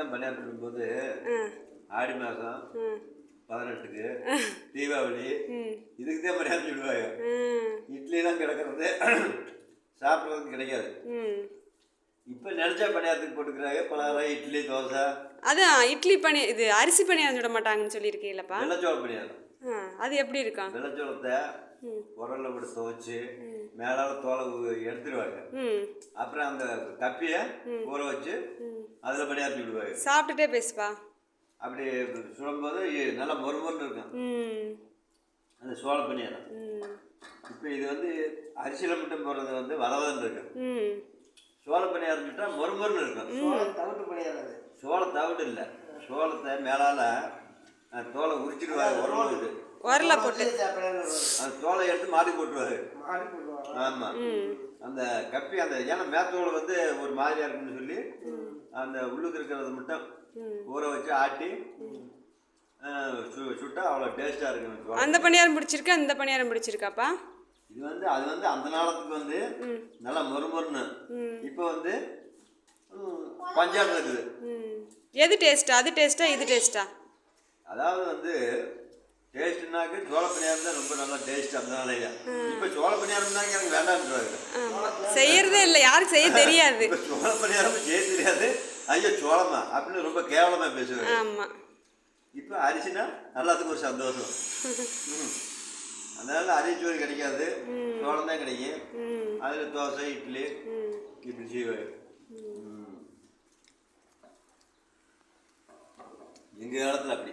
எல்லாம் சுடும்போது ம் ஆடி மாதம் பதினெட்டுக்கு தீபாவளி இதுக்கு தான் பணியாரம் சுடுவாங்க ம் இட்லிலாம் கிடக்கிறது சாப்பிட்றதுக்கு கிடைக்காது. இப்போ நினச்சா பணியாரத்துக்கு போட்டுக்கிறாங்க பலகாரம் இட்லி தோசை. அதான் இட்லி பனி இது அரிசி பணியாரம் சுட மாட்டாங்கன்னு சொல்லியிருக்கீங்களப்பா வெள்ளச்சோள பணியாரம். அது எப்படி இருக்கும்? வெள்ளச்சோளத்தை உரல்ல போட்டு துவைச்சு மேலால தோலை எடுத்துருவாங்க ம். அப்புறம் அந்த கப்பியை ஊற வச்சு அதில் பணியாரத்தி விடுவாங்க சாப்பிட்டுட்டே பேசுப்பா. அப்படி சுடும்போது நல்லா மொறுமொறுன்னு இருக்கும். ம். அந்த சோள பணியாரம் ம். இப்போ இது வந்து அரிசியில் மட்டும் போடுறது வந்து வளவதன் இருக்கு. ம். சோள பணியாரம் சுட்டா மொறுமொறுன்னு இருக்கும். தவிட்டு பண்ணிடுறது சோள தவிடு இல்லை. சோளத்தை மேலால தோலை உரிச்சிடுவாங்க உரம் உரல போட்டு. தோலை எடுத்து மாடி போட்டுருவாரு. ஆமாம் அந்த கப்பி அந்த ஏன்னா மேத்தோல் வந்து ஒரு மாதிரியா இருக்குன்னு சொல்லி அந்த உள்ளுக்கு இருக்கிறது மட்டும் ஊற வச்சு ஆட்டி சுட்டா அவ்வளோ டேஸ்ட்டாக இருக்கும். அந்த பணியாரம் பிடிச்சிருக்கா? இந்த பணியாரம் பிடிச்சிருக்காப்பா? இது வந்து அது வந்து அந்த நாளத்துக்கு வந்து நல்லா மொறுமொறுன்னு. இப்போ வந்து பஞ்சாப் இருக்குது. எது டேஸ்ட்டா அது டேஸ்ட்டா இது டேஸ்ட்டா அதாவது வந்து டேஸ்ட்னாக்கு சோள பணியாரம் தான் ரொம்ப நல்லா டேஸ்ட் நாளையா இப்போ சோள பணியாரம் தான் எனக்கு வேண்டாம்ன்றாங்க செய்யறதே இல்லை யாருக்கு செய்ய தெரியாது. சோள பணியாரம் செய்ய தெரியாது. ஐயோ சோளமா அப்படின்னு ரொம்ப கேவலமாக பேசுவாங்க ஆமாம் இப்போ அரிசினா எல்லாத்துக்கும் ஒரு சந்தோஷம். அதனால அரிச்சோறு கிடைக்காது. சோளம் தான் கிடைக்கும். அதில் தோசை இட்லி இப்படி செய்வாங்க எங்கள் காலத்தில் அப்படி.